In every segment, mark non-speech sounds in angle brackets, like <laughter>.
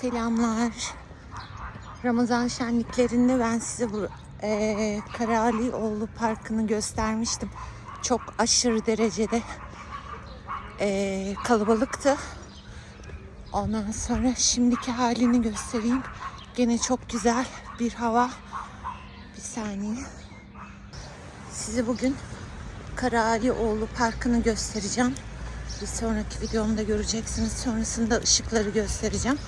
Selamlar. Ramazan şenliklerinde ben size bu eee Karalioğlu Parkı'nı göstermiştim. Çok aşırı derecede eee, kalabalıktı. Ondan sonra şimdiki halini göstereyim. Gene çok güzel bir hava. Bir saniye. Size bugün Karalioğlu Parkı'nı göstereceğim. Bir sonraki videomda göreceksiniz. Sonrasında ışıkları göstereceğim.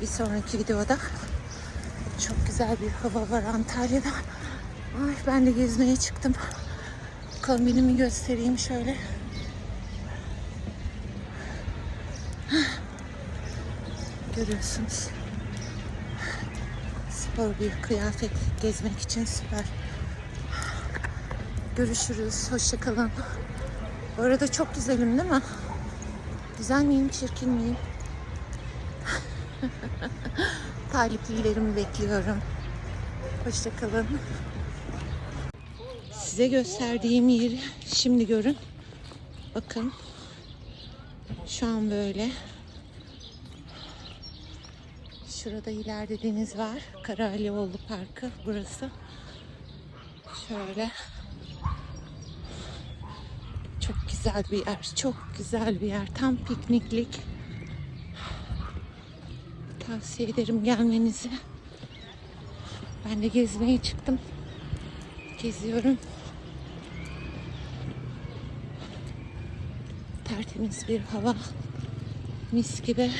Bir sonraki videoda çok güzel bir hava var Antalya'da. Ay ben de gezmeye çıktım. Kombinimi göstereyim şöyle. Görüyorsunuz. Spor bir kıyafet gezmek için süper. Görüşürüz. Hoşçakalın. Bu arada çok güzelim değil mi? Güzel miyim, çirkin miyim? <laughs> Taliplilerimi bekliyorum. Hoşçakalın. Size gösterdiğim yeri şimdi görün. Bakın. Şu an böyle. Şurada ileride deniz var. Karalioğlu Parkı burası. Şöyle. Çok güzel bir yer. Çok güzel bir yer. Tam pikniklik. Tavsiye ederim gelmenizi. Ben de gezmeye çıktım. Geziyorum. Tertemiz bir hava. Mis gibi.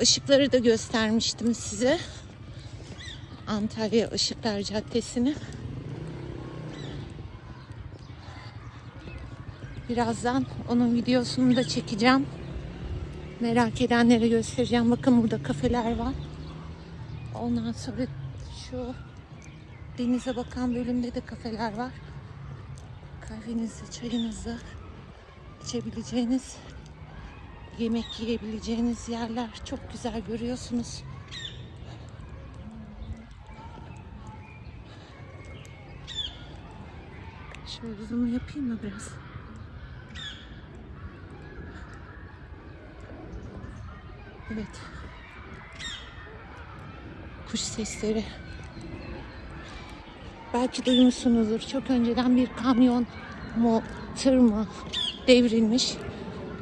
Işıkları da göstermiştim size. Antalya Işıklar Caddesi'ni. Birazdan onun videosunu da çekeceğim. Merak edenlere göstereceğim. Bakın burada kafeler var. Ondan sonra şu denize bakan bölümde de kafeler var. Kahvenizi, çayınızı içebileceğiniz, yemek yiyebileceğiniz yerler çok güzel görüyorsunuz. Şöyle zoom yapayım mı biraz? Evet. Kuş sesleri. Belki duymuşsunuzdur. Çok önceden bir kamyon mu, tır mı devrilmiş.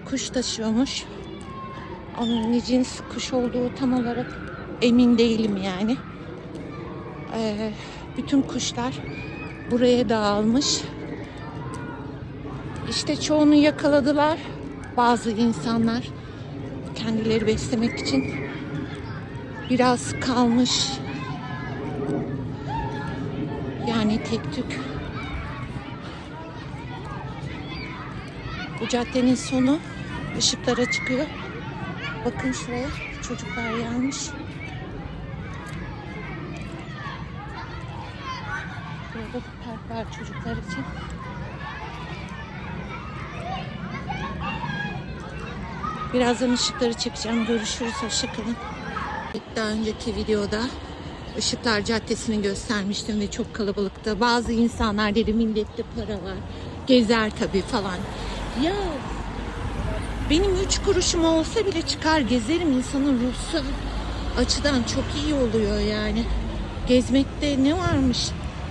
Kuş taşıyormuş. Onun ne cins kuş olduğu tam olarak emin değilim yani. Ee, bütün kuşlar buraya dağılmış. İşte çoğunu yakaladılar bazı insanlar kendileri beslemek için biraz kalmış. Yani tek tük. Bu caddenin sonu ışıklara çıkıyor. Bakın şuraya çocuklar gelmiş. Burada park var çocuklar için. Birazdan ışıkları çekeceğim. Görüşürüz. Hoşçakalın. Daha önceki videoda Işıklar Caddesi'ni göstermiştim ve çok kalabalıktı. Bazı insanlar dedi millette para var. Gezer tabii falan. Ya benim üç kuruşum olsa bile çıkar gezerim. insanın ruhsal açıdan çok iyi oluyor yani. Gezmekte ne varmış?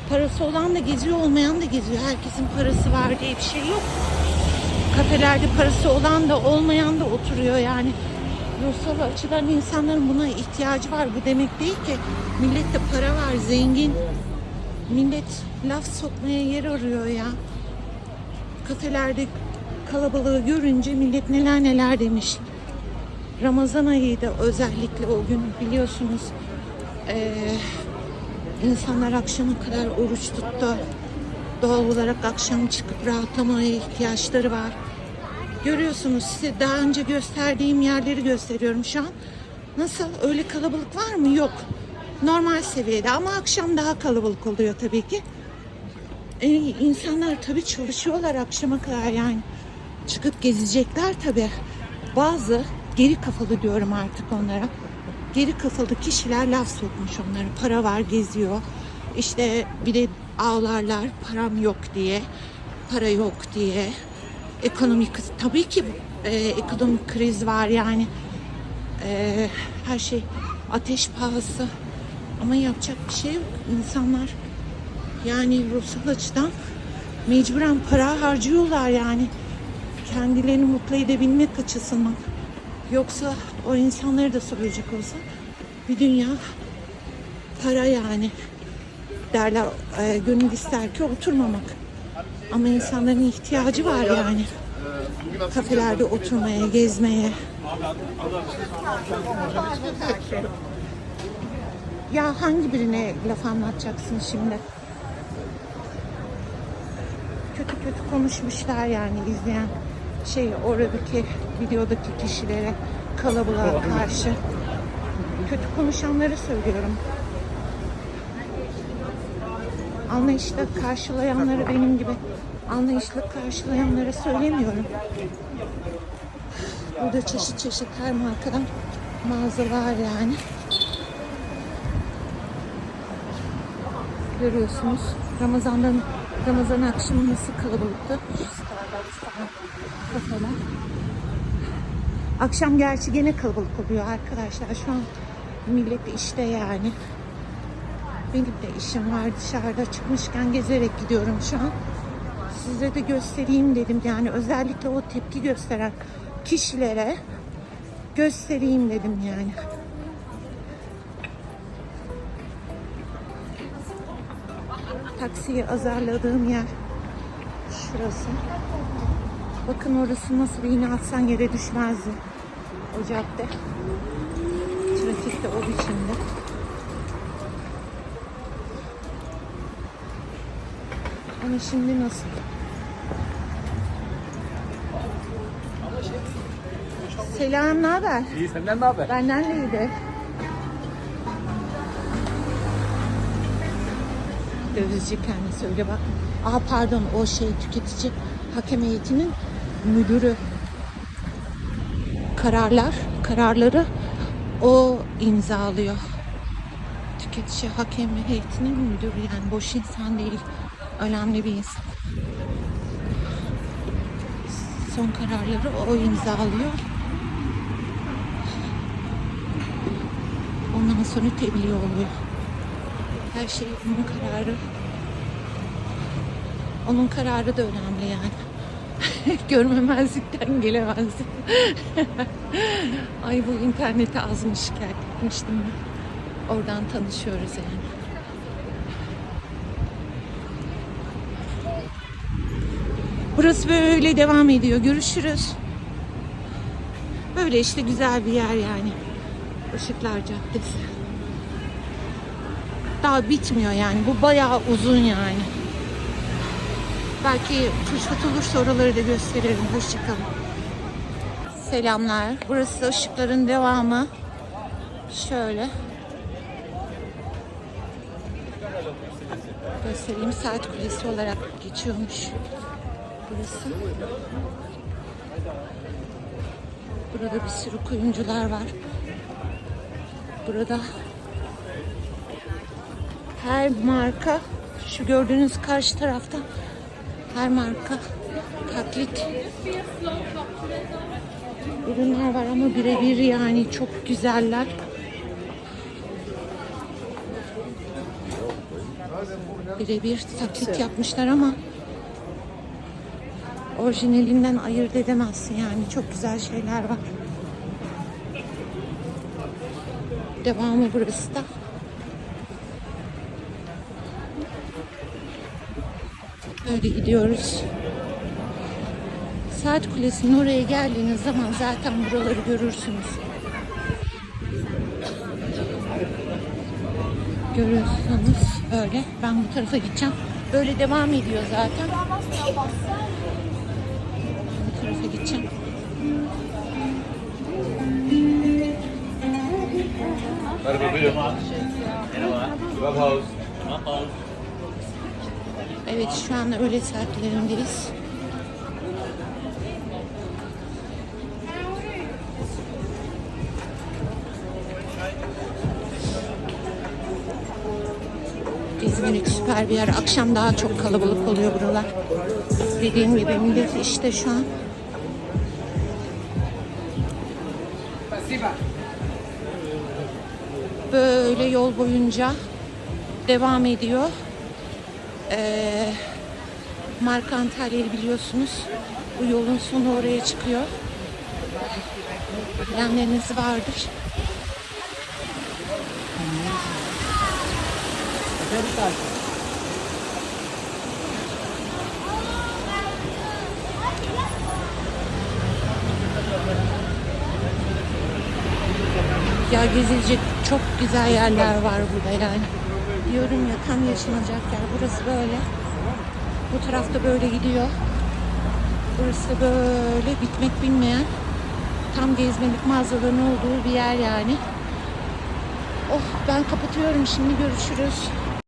Parası olan da geziyor, olmayan da geziyor. Herkesin parası var diye bir şey yok kafelerde parası olan da olmayan da oturuyor yani. Ruhsal açıdan insanların buna ihtiyacı var. Bu demek değil ki millette para var, zengin. Millet laf sokmaya yer arıyor ya. Kafelerde kalabalığı görünce millet neler neler demiş. Ramazan ayıydı özellikle o gün biliyorsunuz. Ee, insanlar akşama kadar oruç tuttu. Doğal olarak akşam çıkıp rahatlamaya ihtiyaçları var. Görüyorsunuz size daha önce gösterdiğim yerleri gösteriyorum şu an. Nasıl? Öyle kalabalık var mı? Yok. Normal seviyede ama akşam daha kalabalık oluyor tabii ki. Ee, insanlar tabii çalışıyorlar akşama kadar yani. Çıkıp gezecekler tabii. Bazı geri kafalı diyorum artık onlara. Geri kafalı kişiler laf sokmuş onlara. Para var geziyor. İşte bir de ağlarlar param yok diye. Para yok diye. Ekonomik tabii ki e, ekonomik kriz var yani. E, her şey ateş pahası. Ama yapacak bir şey yok. İnsanlar yani ruhsal açıdan mecburen para harcıyorlar yani. Kendilerini mutlu edebilmek açısından. Yoksa o insanları da soracak olsa bir dünya para yani derler e, gönül ister ki oturmamak. Ama insanların ihtiyacı var yani. Kafelerde oturmaya, gezmeye. Ya hangi birine laf anlatacaksın şimdi? Kötü kötü konuşmuşlar yani izleyen şey oradaki videodaki kişilere kalabalığa karşı. Kötü konuşanları söylüyorum. Anlayışla karşılayanları benim gibi anlayışla karşılayanlara söylemiyorum. Burada çeşit çeşit her markadan mağazalar yani. Görüyorsunuz. Ramazan'dan Ramazan akşamı nasıl kalabalıktı. Akşam gerçi gene kalabalık oluyor arkadaşlar. Şu an millet işte yani. Benim de işim var dışarıda çıkmışken gezerek gidiyorum şu an. Size de göstereyim dedim. Yani özellikle o tepki gösteren kişilere göstereyim dedim yani. Taksiyi azarladığım yer şurası. Bakın orası nasıl iğne atsan yere düşmezdi. O cadde. Trafikte o biçimde. Ama şimdi nasıl? Selam, ne haber? İyi senden ne haber? Benden de iyiydi. Dövizci kendisi öyle bak. Aa pardon o şey tüketici hakem heyetinin müdürü. Kararlar, kararları o imzalıyor. Tüketici hakem heyetinin müdürü yani boş insan değil. Önemli bir insan. Son kararları o imzalıyor. Ondan sonra tebliğ oluyor. Her şey onun kararı. Onun kararı da önemli yani. <laughs> Görmemezlikten gelemezdim. <laughs> Ay bu internete azmış şikayet etmiştim ben. Oradan tanışıyoruz yani. Burası böyle devam ediyor. Görüşürüz. Böyle işte güzel bir yer yani. Işıklar Caddesi. Daha bitmiyor yani. Bu bayağı uzun yani. Belki fırsat olursa oraları da gösteririm. Hoşçakalın. Selamlar. Burası ışıkların devamı. Şöyle. Göstereyim. Saat kulesi olarak geçiyormuş. Burası. Burada bir sürü kuyumcular var. Burada her marka şu gördüğünüz karşı tarafta her marka taklit ürünler var ama birebir yani çok güzeller. Birebir taklit yapmışlar ama orijinalinden ayırt edemezsin yani çok güzel şeyler var. Devamı burası da. Böyle gidiyoruz. Saat Kulesi'nin oraya geldiğiniz zaman zaten buraları görürsünüz. Görüyorsanız öyle. Ben bu tarafa gideceğim. Böyle devam ediyor zaten. Gideceğim. Merhaba buyurun. Merhaba. Clubhouse. Evet şu an öğle saatlerindeyiz. Şimdilik süper bir yer. Akşam daha çok kalabalık oluyor buralar. Dediğim gibi millet işte şu an. Böyle yol boyunca devam ediyor. Ee, Marka Antalya'yı biliyorsunuz. Bu yolun sonu oraya çıkıyor. Bilenleriniz vardır. Ya gezilecek çok güzel yerler var burada yani. Diyorum ya tam yaşanacak yer. Burası böyle. Bu tarafta böyle gidiyor. Burası böyle bitmek bilmeyen tam gezmelik mağazaların olduğu bir yer yani. Oh ben kapatıyorum şimdi görüşürüz.